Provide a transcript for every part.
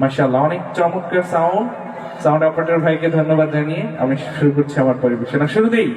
মাশাআল্লাহ অনেক চমৎকার সাউন্ড সাউন্ড অপারেটর ভাইকে ধন্যবাদ জানিয়ে আমি শুরু করছি আমার পরিবেশনা। শুরুতেই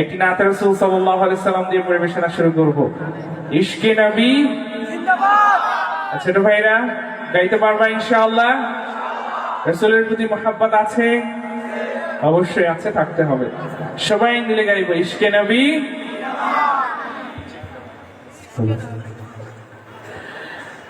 একটি নাত রাসূল সাল্লাল্লাহু আলাইহি সাল্লাম দিয়ে পরিবেশনা শুরু করব। ইশকে নবী। ছোট ভাইরা গাইতে পারবা ইনশাআল্লাহ? রাসূলের প্রতি মহাব্বত আছে? অবশ্যই আছে থাকতে হবে। সবাই মিলে গাইবো ইশকে নবী।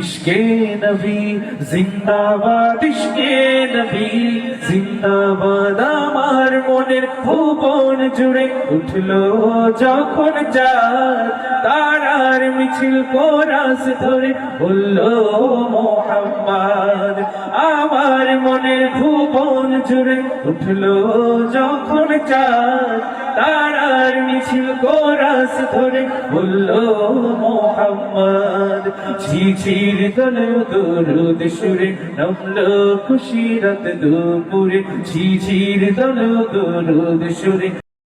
ইশকে নবী, জিন্দাবাদ, ইশকে জিন্দাবাদ আমার মনের ভুবন জুড়ে উঠল যখন চাঁদ, তারার মিছিল কোরাস ধরে বলল, মোহাম্মদ, আমার মনের ভুবন জুড়ে উঠল যখন চাঁদ তারার মিছিল কোরাস ধরে বলল, মোহাম্মদ, ঝিঝির দল দরুদ সুরে নামলো খুশি রাত দুপুরে ঝিঝির দল দরুদ সুরে